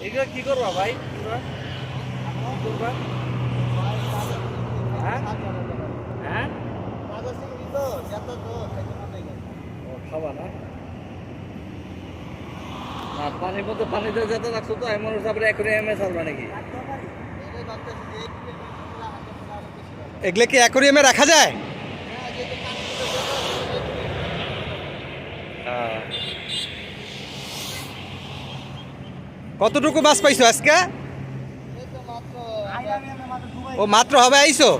এগুলো কি করবা ভাই? করবা হ্যাঁ? হ্যাঁ? খাবা না? পানির মধ্যে পানিতে যেতে রাখছো তো, এমন হিসাবে অ্যাকোরিয়ামে ছাড়বা নাকি? এগুলো কি অ্যাকোরিয়ামে রাখা যায়? হ্যাঁ। কতটুকু মাছ পাইছো আজকে? ও মাত্র হবে আইসো